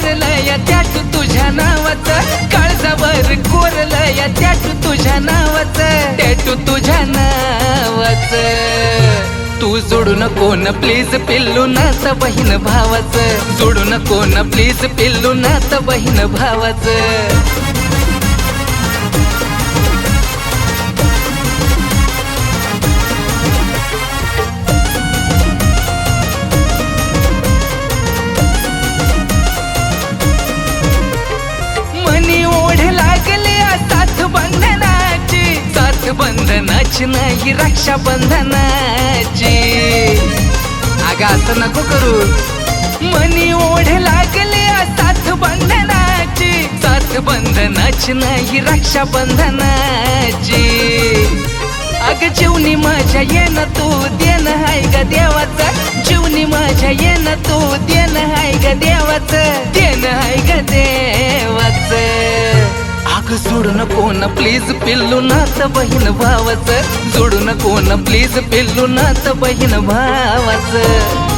कोरलं या त्यात तुझ्या नावाचं. काळजावर कोरलं या त्यात तुझ्या नावाचं. टॅटू तुझ्या नावाचं. तू जोडू नको न प्लीज पिल्लू नाच बहीण भावाचं. जोडू नको न प्लीज पिल्लू नाच बहीण भावाचं. बंधनाची ही रक्षाबंधनाची. बंधनाची अगं असं नको करू. मनी ओढ लागले साथ बंधनाची. साथ बंधनाची नाही रक्षाबंधनाची. अग जीवनी माझ्या येन तू देन हाय ग देवाच. जीवनी माझ्या येन तू देन हाय ग देवाचं. अग सोडू नको ना प्लीज पिल्लू नात बहीण भावाचं. सोडू नको ना प्लीज पिल्लू नात बहीण भावाचं.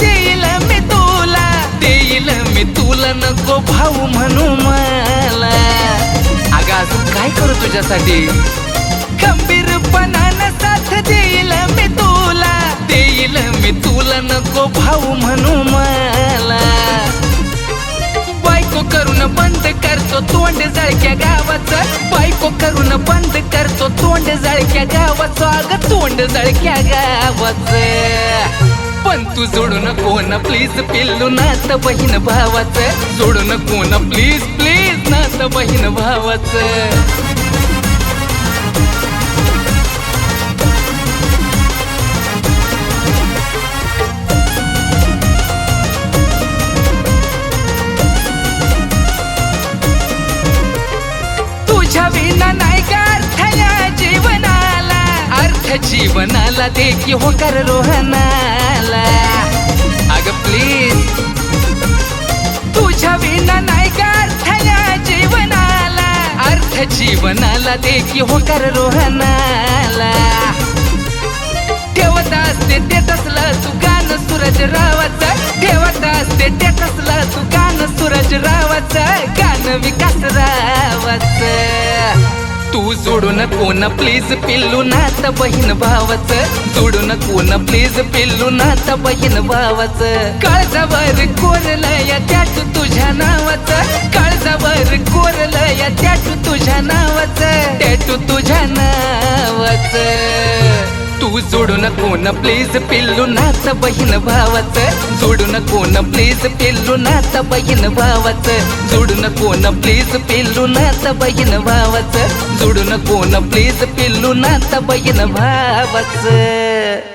देईल मी तुला. देईल मी तुला नको भाऊ म्हणून. तुझ्यासाठी. खंबीरपणानं साथ देईल मी तुला. देईल मी तुला नको भाऊ म्हणू मला. बायको करून बंद करतो तोंड जळक्या गावाचं. बायको करून बंद करतो तोंड जळक्या गावाचं. अगं तोंड जळक्या गावाचं. पण तू जोडू नको ना प्लीज पिल्लू नात बहीण भावाचं. जोडू नको ना प्लीज प्लीज नात बहीण भावाचं. जीवनाला दे की होकार रोहनाला. अग प्लीज तुझ्या विना नाही का जीवनाला? अर्थ जीवनाला दे की होकार रोहनाला. ठेवत असते ते तसलं तू सूरज रावाचं. ठेवत असते ते तसलं तू सूरज रावाचं. गाणं विकास रा तू जोडू नको ना प्लीज पिल्लू नात बहीण भावाचं? जोडू नको ना प्लीज पिल्लू नात बहीण भावाचं? काळजावर कोरलं या त्यात तुझ्या नावाचं. काळजावर कोरलं या त्यात तुझ्या नावाचं. त्याच तुझ्या नावाचं. तू जोडू नको ना प्लीज पिल्लू नाच बहीण भावाचं. जोडू नको ना प्लीज पिल्लू नाच बहीण भावाचं. जोडू नको ना प्लीज पिल्लू नाच बहीण भावाचं. जोडू नको ना प्लीज पिल्लू नाच बहीण भावाचं.